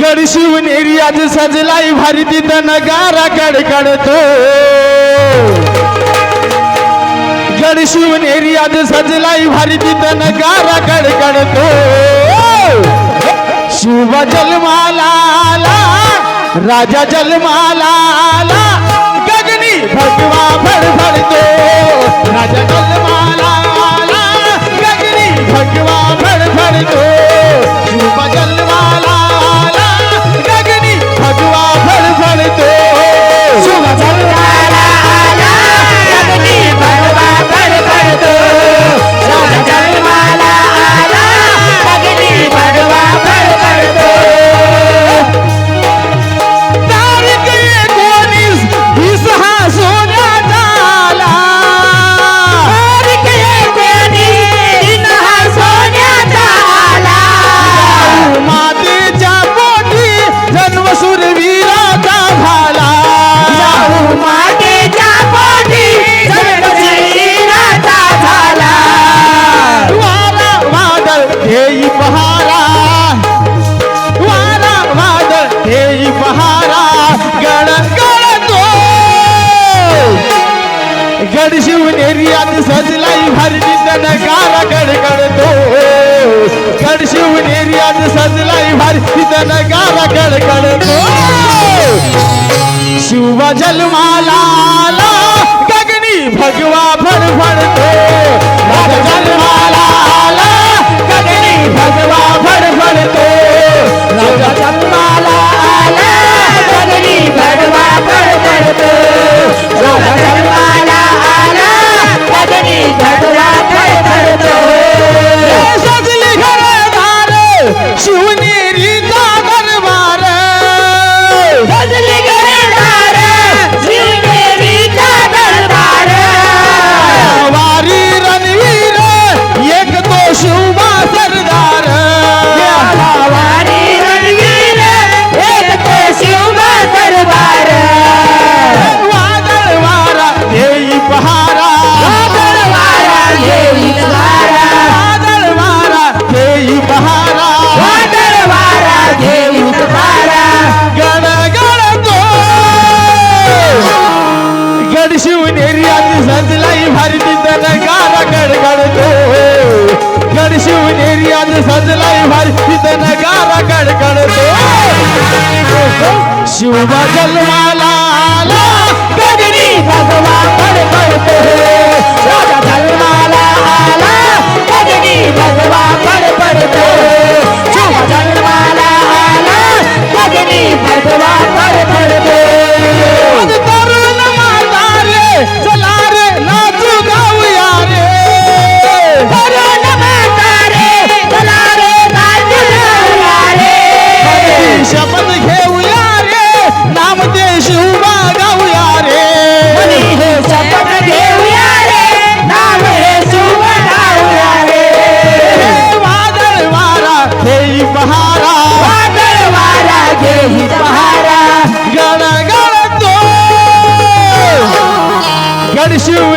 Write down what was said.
गड शिवनेरी आज सजलाई भारी तिथं नगारा कडकडतो गड शिवनेरी आज सजलाई भारी तिथं नगारा कडकडतो शिव जन्माला राजा जन्माला आला गगनी भगवा फडफडतो. राजा गड शिवनेरियात सजलाई भरली नगारा गड गडतो गड शिवनेरियात सजलाई भरली नगारा गड गडतो शिव जन्माला शिव बदल माला ಗೆ ಹಿತಹಾರ. ಗಣ ಗಣ ಗಡಿಸುವ